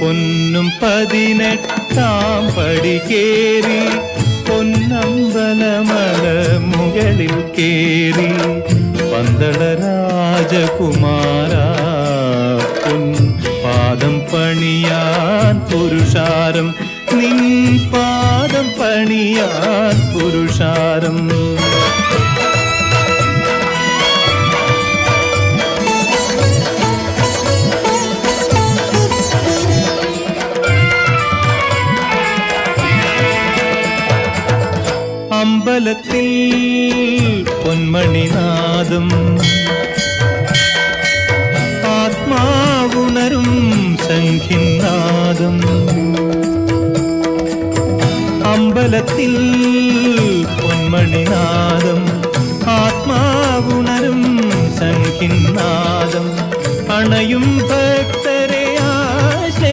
പൊന്നും പതിനെട്ടാം പടി കേറി പൊന്നമ്പലമല മുകളിൽ കേറി. പന്തള രാജകുമാര പാദം പണിയാൻ പുരുഷാരം നിൻ പാദം പണിയാൻ പുരുഷാരം. അമ്പലത്തിൽ പൊന്മണിനാദം. ആത്മാവുണരും സംഖിനാദം അമ്പലത്തിൽ പൊന്മണിനാദം. ആത്മാവുണരും സംഖിനാദം അണയും ഭക്തി